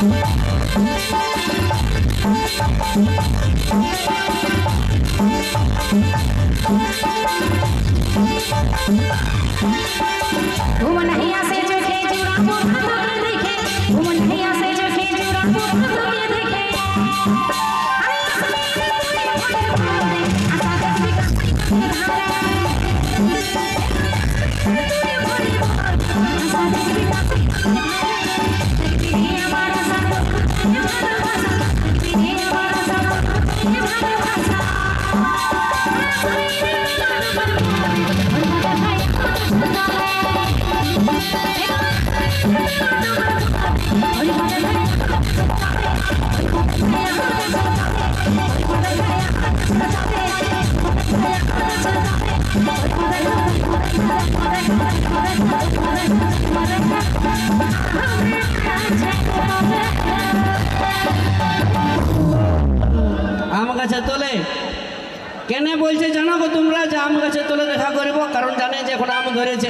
घूम नहीं आसे जो खेजूरा को खाता আমার কাছে তোলে। কেন বলছে জানো গো তোমরা যে আম গাছে তোলে দেখা করব, কারণ জানে যে এখন আম ধরেছে।